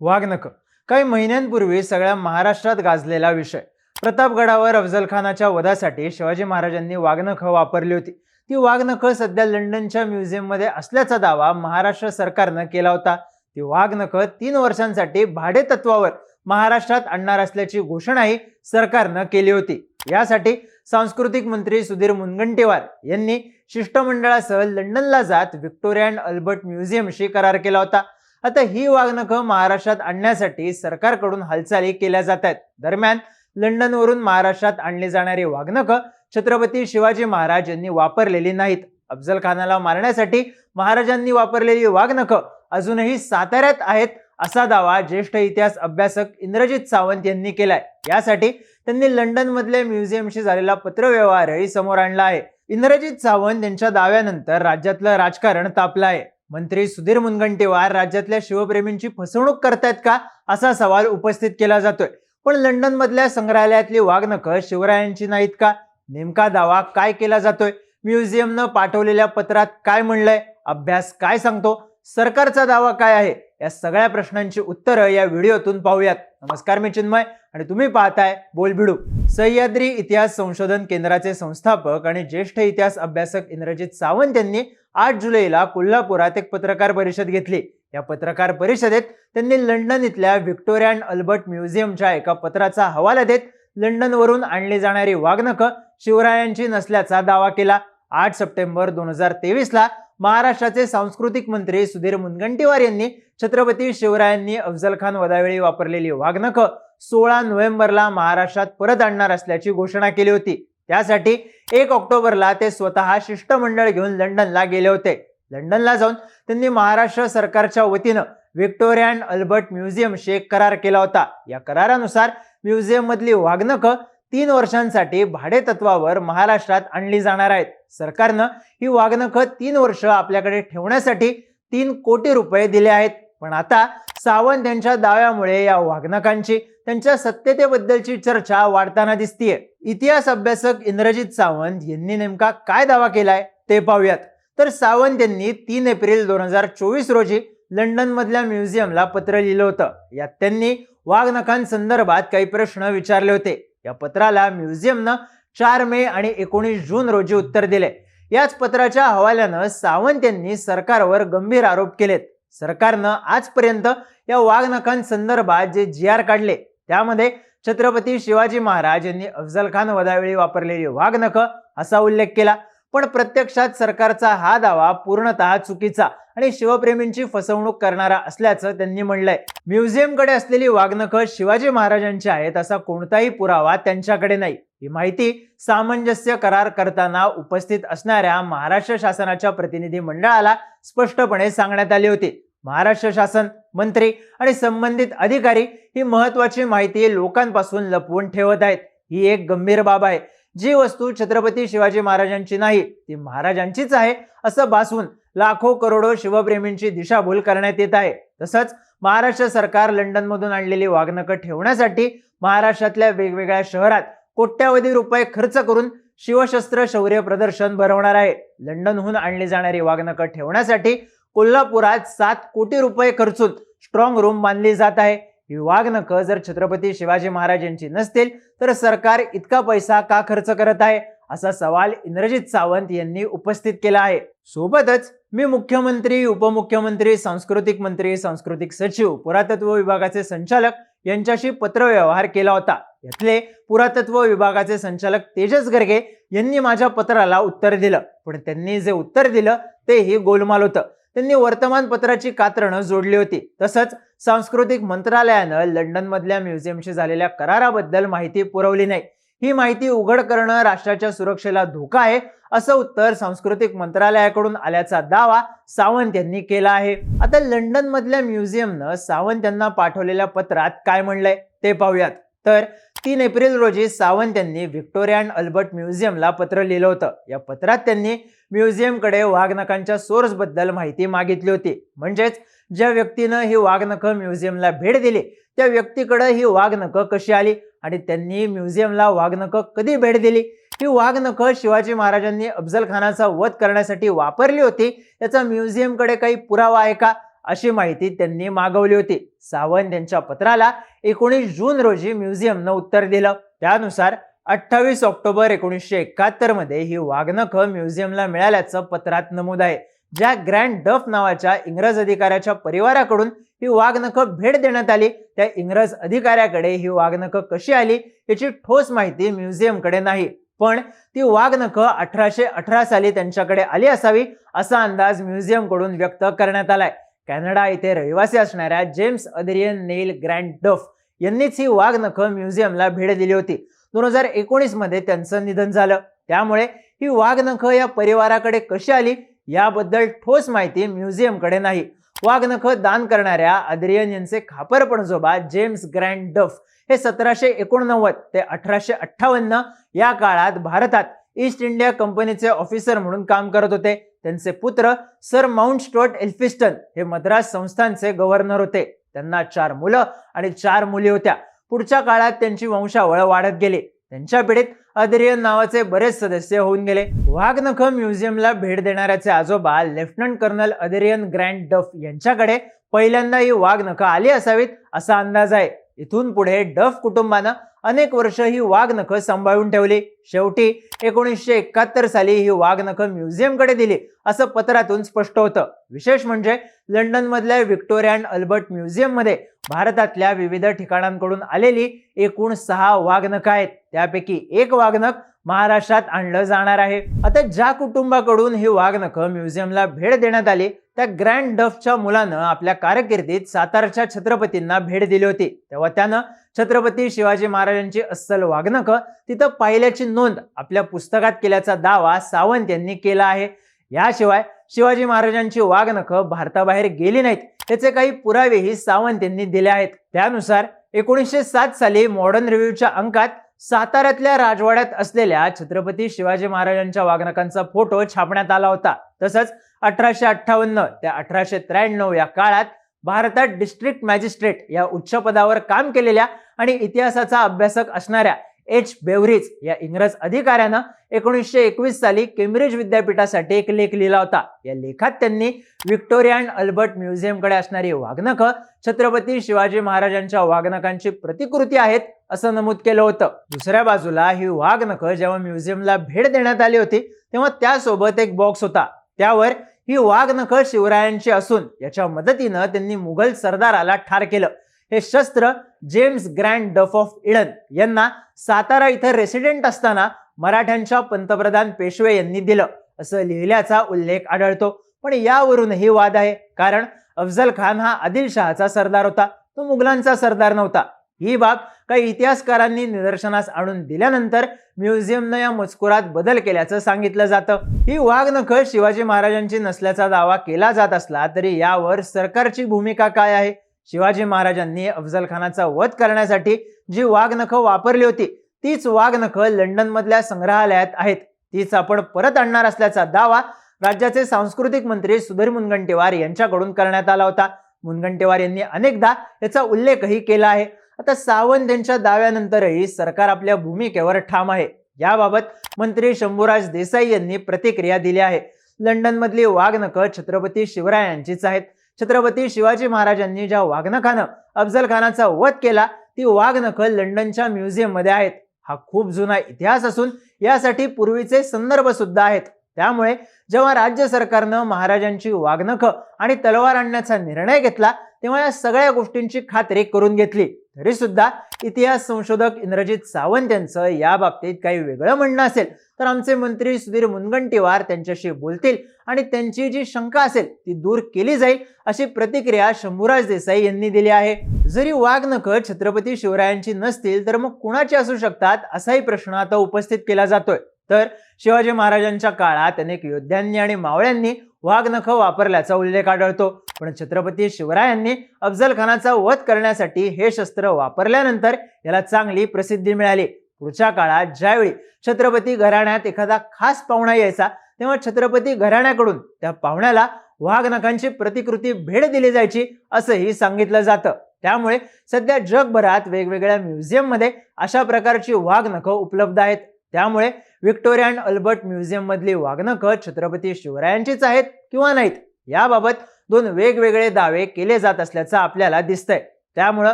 वाघनख काही महिन्यांपूर्वी सगळ्या महाराष्ट्रात गाजलेला विषय. प्रतापगडावर अफजलखानाच्या वधासाठी शिवाजी महाराजांनी वाघनखं वापरली होती. ती वाघनखं सध्या लंडनच्या म्युझियममध्ये असल्याचा दावा महाराष्ट्र सरकारनं केला होता. ती वाघनखं तीन वर्षांसाठी भाडे तत्वावर महाराष्ट्रात आणणार असल्याची घोषणाही सरकारनं केली होती. यासाठी सांस्कृतिक मंत्री सुधीर मुनगंटीवार यांनी शिष्टमंडळासह लंडनला जात व्हिक्टोरिया अँड अल्बर्ट म्युझियमशी करार केला होता. आता ही वाघनखं महाराष्ट्रात आणण्यासाठी सरकारकडून हालचाली केल्या जात आहेत दरम्यान लंडनवरून महाराष्ट्रात आणली जाणारी वाघनखं छत्रपती शिवाजी महाराज यांनी वापरलेली नाहीत. अफजल खानाला मारण्यासाठी महाराजांनी वापरलेली वाघनखं अजूनही साताऱ्यात आहेत असा दावा ज्येष्ठ इतिहास अभ्यासक इंद्रजित सावंत यांनी केलाय. यासाठी त्यांनी लंडन मधल्या म्युझियमशी झालेला पत्रव्यवहारही समोर आणला आहे. इंद्रजित सावंत यांच्या दाव्यानंतर राज्यातलं राजकारण तापलं आहे. मंत्री सुधीर मुनगंटीवार राज्यातल्या शिवप्रेमींची फसवणूक करतायत का? असा सवाल उपस्थित केला जातोय. पण लंडनमधल्या संग्रहालयातली वागणकं शिवरायांची नाहीत का? नेमका दावा काय केला जातोय? म्युझियमनं पाठवलेल्या पत्रात काय म्हणलंय? अभ्यास काय सांगतो? सरकारचा दावा काय आहे? या सगळ्या प्रश्नांची उत्तरं या व्हिडिओतून पाहूयात. नमस्कार मी चिन्मय आणि तुम्ही पाहताय बोलबिडू. सह्याद्री इतिहास संशोधन केंद्राचे संस्थापक आणि ज्येष्ठ इतिहास अभ्यासक इंद्रजित सावंत यांनी आठ जुलैला कोल्हापुरात एक पत्रकार परिषद घेतली. या पत्रकार परिषदेत त्यांनी लंडन इथल्या व्हिक्टोरिया अँड अल्बर्ट म्युझियमच्या एका पत्राचा हवाला देत लंडनवरून आणली जाणारी वाघनखं शिवरायांची नसल्याचा दावा केला. आठ सप्टेंबर दोन हजार तेवीसला महाराष्ट्राचे सांस्कृतिक मंत्री सुधीर मुनगंटीवार यांनी छत्रपती शिवरायांनी अफजल खान वापरलेली वाघनख सोळा नोव्हेंबरला महाराष्ट्रात परत आणणार असल्याची घोषणा केली होती. त्यासाठी एक ऑक्टोबरला ते स्वतः शिष्टमंडळ घेऊन लंडनला गेले होते. लंडनला जाऊन त्यांनी महाराष्ट्र सरकारच्या वतीनं व्हिक्टोरिया अँड अल्बर्ट म्युझियमशी एक करार केला होता. या करारानुसार म्युझियममधली वाघनखं तीन वर्षांसाठी भाडेतत्वावर महाराष्ट्रात आणली जाणार आहेत. सरकारनं ही वाघनखं तीन वर्ष आपल्याकडे ठेवण्यासाठी तीन कोटी रुपये दिले आहेत. पण आता सावंत यांच्या दाव्यामुळे या वाघनखांची त्यांच्या सत्यतेबद्दलची चर्चा वाढताना दिसतीये. इतिहास अभ्यासक इंद्रजित सावंत यांनी नेमका काय दावा केलाय ते पाहूयात. तर सावंत यांनी तीन एप्रिल दोन हजार चोवीस रोजी लंडन मधल्या म्युझियमला पत्र लिहिलं होतं. यात त्यांनी वाघनखांसंदर्भात काही प्रश्न विचारले होते. या पत्राला म्युझियमनं चार मे आणि एकोणीस जून रोजी उत्तर दिले. याच पत्राच्या हवाल्यानं सावंत यांनी सरकारवर गंभीर आरोप केलेत. सरकारनं आजपर्यंत या वाघनखांसंदर्भात जे जी आर काढले त्यामध्ये छत्रपती शिवाजी महाराज यांनी अफजल खान वधावेळी वापरलेली वाघनख असा उल्लेख केला. पण प्रत्यक्षात सरकारचा हा दावा पूर्णतः चुकीचा आणि शिवप्रेमींची फसवणूक करणारा असल्याचं त्यांनी म्हणलंय. म्युझियमकडे असलेली वागणखं शिवाजी महाराजांची आहेत असा कोणताही पुरावा त्यांच्याकडे नाही. ही माहिती सामंजस्य करार करताना उपस्थित असणाऱ्या महाराष्ट्र शासनाच्या प्रतिनिधी मंडळाला स्पष्टपणे सांगण्यात आली होती. महाराष्ट्र शासन मंत्री आणि संबंधित अधिकारी ही महत्वाची माहिती लोकांपासून लपवून ठेवत आहेत. ही एक गंभीर बाब आहे. जी वस्तू छत्रपती शिवाजी महाराजांची नाही ती महाराजांचीच आहे असं भासवून लाखो करोडो शिवप्रेमींची दिशाभूल करण्यात येत आहे. तसंच महाराष्ट्र सरकार लंडनमधून आणलेली वागणकं ठेवण्यासाठी महाराष्ट्रातल्या वेगवेगळ्या शहरात कोट्यावधी रुपये खर्च करून शिवशस्त्र शौर्य प्रदर्शन भरवणार आहे. लंडनहून आणली जाणारी वागणकं ठेवण्यासाठी कोल्हापुरात सात कोटी रुपये खर्चून स्ट्रॉंग रूम बांधली जात आहे. ही वाघनखं जर छत्रपती शिवाजी महाराज यांची नसतील तर सरकार इतका पैसा का खर्च करत आहे? असा सवाल इंद्रजित सावंत यांनी उपस्थित केला आहे. सोबतच मी मुख्यमंत्री उपमुख्यमंत्री सांस्कृतिक मंत्री सांस्कृतिक सचिव पुरातत्व विभागाचे संचालक यांच्याशी पत्रव्यवहार केला होता. यातले पुरातत्व विभागाचे संचालक तेजस गर्गे यांनी माझ्या पत्राला उत्तर दिलं. पण त्यांनी जे उत्तर दिलं तेही गोलमाल होतं. त्यांनी वर्तमानपत्राची कात्रणं जोडली होती. तसंच सांस्कृतिक मंत्रालयानं लंडनमधल्या म्युझियमशी झालेल्या कराराबद्दल माहिती पुरवली नाही. ही माहिती उघड करणं राष्ट्राच्या सुरक्षेला धोका आहे असं उत्तर सांस्कृतिक मंत्रालयाकडून आल्याचा दावा सावंत यांनी केला आहे. आता लंडनमधल्या म्युझियमनं सावंत यांना पाठवलेल्या पत्रात काय म्हणलंय ते पाहूयात. तर तीन एप्रिल रोजी सावंत यांनी व्हिक्टोरिया अँड अल्बर्ट म्युझियमला पत्र लिहिलं होतं. या पत्रात त्यांनी म्युझियमकडे वाघनखांच्या सोर्सबद्दल माहिती मागितली होती. म्हणजेच ज्या व्यक्तीनं ही वाघनखं म्युझियमला भेट दिली त्या व्यक्तीकडे ही वाघनखं कशी आली आणि त्यांनी म्युझियमला वाघनखं कधी भेट दिली? ही वाघनखं शिवाजी महाराजांनी अफजल खानाचा वध करण्यासाठी वापरली होती याचा म्युझियमकडे काही पुरावा आहे का? अशी माहिती त्यांनी मागवली होती. सावंत यांच्या पत्राला एकोणीस जून रोजी म्युझियमनं उत्तर दिलं. त्यानुसार अठ्ठावीस ऑक्टोबर एकोणीसशे एकाहत्तरमध्ये ही वाघनखं म्युझियमला मिळाल्याचं पत्रात नमूद आहे. ज्या ग्रँड डफ नावाच्या इंग्रज अधिकाऱ्याच्या परिवाराकडून ही वाघनखं भेट देण्यात आली त्या इंग्रज अधिकाऱ्याकडे ही वाघनखं कशी आली याची ठोस माहिती म्युझियमकडे नाही. पण ती वाघनखं अठराशे अठरा साली त्यांच्याकडे आली असावी असा अंदाज म्युझियमकडून व्यक्त करण्यात आलाय. कॅनडा येथे रहिवासी असणाऱ्या जेम्स अदरियन नेल ग्रँड डफ यांनीच ही वाघनखं म्युझियमला भेट दिली होती. दोन हजार एकोणीसमध्ये त्यांचं निधन झालं. त्यामुळे ही वाघनखं या परिवाराकडे कशी आली याबद्दल ठोस माहिती म्युझियमकडे नाही. वाघनखं दान करणाऱ्या अद्रियन यांचे खापर पणजोबा जेम्स ग्रँड डफ हे सतराशे एकोणनव्वद ते अठराशे अठ्ठावन्न या काळात भारतात ईस्ट इंडिया कंपनीचे ऑफिसर म्हणून काम करत होते. त्यांचे पुत्र सर माउंट स्टॉट एल्फिस्टन हे मद्रास संस्थानचे गव्हर्नर होते. त्यांना चार मुलं आणि चार मुली होत्या. पुढच्या काळात त्यांची वंशावळ वाढत गेली. त्यांच्या पिढीत अदरियन नावाचे बरेच सदस्य होऊन गेले. वाघनख म्युझियमला भेट देणाऱ्याचे आजोबा lieutenant colonel Adrian Grant Duff यांच्याकडे पहिल्यांदा ही वाघनखं आली असावीत असा अंदाज आहे. इथून पुढे डफ कुटुंबानं अनेक वर्ष ही वाघनखं सांभाळून ठेवली. शेवटी एकोणीसशे एकाहत्तर साली ही वाघनखं म्युझियमकडे दिली असं पत्रातून स्पष्ट होतं. विशेष म्हणजे लंडन मधल्या व्हिक्टोरिया अँड अल्बर्ट म्युझियममध्ये भारतातल्या विविध ठिकाणांकडून आलेली एकूण सहा वाघनखं आहेत. त्यापैकी एक वाघनख महाराष्ट्रात आणलं जाणार आहे. आता ज्या कुटुंबाकडून हे वाघनखं म्युझियमला भेट देण्यात आली त्या ग्रँड डफच्या मुलानं आपल्या कारकिर्दीत सातारच्या छत्रपतींना भेट दिली होती. तेव्हा त्यानं छत्रपती शिवाजी महाराजांची अस्सल वाघनखं तिथं पाहिल्याची नोंद आपल्या पुस्तकात केल्याचा दावा सावंत यांनी केला आहे. याशिवाय शिवाजी महाराजांची वाघनखं भारताबाहेर गेली नाहीत याचे काही पुरावेही सावंत यांनी दिले आहेत. त्यानुसार एकोणीसशे सात साली मॉडर्न रिव्ह्यूच्या अंकात साताऱ्यातल्या राजवाड्यात असलेल्या छत्रपती शिवाजी महाराजांच्या वागणकांचा फोटो छापण्यात आला होता. तसंच अठराशे अठ्ठावन्न ते अठराशे त्र्याण्णव या काळात भारतात डिस्ट्रिक्ट मॅजिस्ट्रेट या उच्च पदावर काम केलेल्या आणि इतिहासाचा अभ्यासक असणाऱ्या एच बेवरीज या इंग्रज अधिकाऱ्यानं एकोणीसशे एकवीस साली केम्ब्रिज विद्यापीठासाठी एक लेख लिहिला होता. या लेखात त्यांनी व्हिक्टोरिया अँड अल्बर्ट म्युझियमकडे असणारी वाघनखं छत्रपती शिवाजी महाराजांच्या वाघनखांची प्रतिकृती आहेत असं नमूद केलं होतं. दुसऱ्या बाजूला ही वाघनखं जेव्हा म्युझियमला भेट देण्यात आली होती तेव्हा त्यासोबत एक बॉक्स होता. त्यावर ही वाघनखं शिवरायांची असून याच्या मदतीनं त्यांनी मुघल सरदाराला ठार केलं. हे शस्त्र James Grant Duff of Eden यांना सातारा इथं रेसिडेंट असताना मराठ्यांच्या पंतप्रधान पेशवे यांनी दिलं असं लिहिल्याचा उल्लेख आढळतो. पण यावरूनही वाद आहे कारण अफजल खान हा आदिलशहाचा सरदार होता तो मुघलांचा सरदार नव्हता. ही बाब काही इतिहासकारांनी निदर्शनास आणून दिल्यानंतर म्युझियमनं या मजकुरात बदल केल्याचं सांगितलं जातं. ही वाघनखळ शिवाजी महाराजांची नसल्याचा दावा केला जात असला तरी यावर सरकारची भूमिका काय आहे? शिवाजी महाराजांनी अफजल खानाचा वध करण्यासाठी जी वाघनखं वापरली होती तीच वाघनखं लंडनमधल्या संग्रहालयात आहेत. तीच आपण परत आणणार असल्याचा दावा राज्याचे सांस्कृतिक मंत्री सुधीर मुनगंटीवार यांच्याकडून करण्यात आला होता. मुनगंटीवार यांनी अनेकदा याचा उल्लेखही केला आहे. आता सावंत यांच्या दाव्यानंतरही सरकार आपल्या भूमिकेवर ठाम आहे. याबाबत मंत्री शंभूराज देसाई यांनी प्रतिक्रिया दिली आहे. लंडनमधली वाघनखं छत्रपती शिवरायांचीच आहेत. छत्रपती शिवाजी महाराजांनी ज्या वाघनखानं अफजल खानाचा वध केला ती वाघनखं लंडनच्या म्युझियममध्ये आहेत. हा खूप जुना इतिहास असून यासाठी पूर्वीचे संदर्भ सुद्धा आहेत. त्यामुळे जेव्हा राज्य सरकारनं महाराजांची वाघनखं आणि तलवार आणण्याचा निर्णय घेतला तेव्हा या सगळ्या गोष्टींची खात्री करून घेतली. तरी सुद्धा इतिहास संशोधक इंद्रजित सावंत यांचं या बाबतीत काही वेगळं म्हणणं असेल. तर आमचे मंत्री सुधीर मुनगंटीवार त्यांच्याशी बोलतील आणि त्यांची जी शंका असेल ती दूर केली जाईल अशी प्रतिक्रिया शंभूराज देसाई यांनी दिली आहे. जरी वाघनखं छत्रपती शिवरायांची नसतील तर मग कुणाची असू शकतात असाही प्रश्न आता उपस्थित केला जातोय. तर शिवाजी महाराजांच्या काळात अनेक योद्ध्यांनी आणि मावळ्यांनी वाघनखं वापरल्याचा उल्लेख आढळतो. पण छत्रपती शिवरायांनी अफजल खानाचा वध करण्यासाठी हे शस्त्र वापरल्यानंतर याला चांगली प्रसिद्धी मिळाली. पुढच्या काळात ज्यावेळी छत्रपती घराण्यात एखादा खास पाहुणा यायचा तेव्हा छत्रपती घराण्याकडून त्या पाहुण्याला वाघनखांची प्रतिकृती भेट दिली जायची असंही सांगितलं जातं. त्यामुळे सध्या जगभरात वेगवेगळ्या म्युझियममध्ये अशा प्रकारची वाघनखं उपलब्ध आहेत. त्यामुळे व्हिक्टोरिया अँड अल्बर्ट म्युझियममधली मधली छत्रपती शिवरायांचीच आहेत किंवा नाहीत? याबाबत दोन वेगवेगळे दावे केले जात असल्याचं आपल्याला दिसतंय. त्यामुळं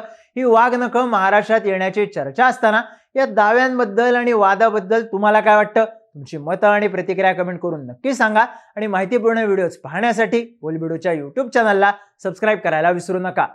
ही वाघनखं महाराष्ट्रात येण्याची चर्चा असताना या दाव्यांबद्दल आणि वादाबद्दल तुम्हाला काय वाटतं? तुमची मतं आणि प्रतिक्रिया कमेंट करून नक्की सांगा. आणि माहितीपूर्ण व्हिडिओज पाहण्यासाठी बोलबिडूच्या यूट्यूब चॅनलला सबस्क्राईब करायला विसरू नका.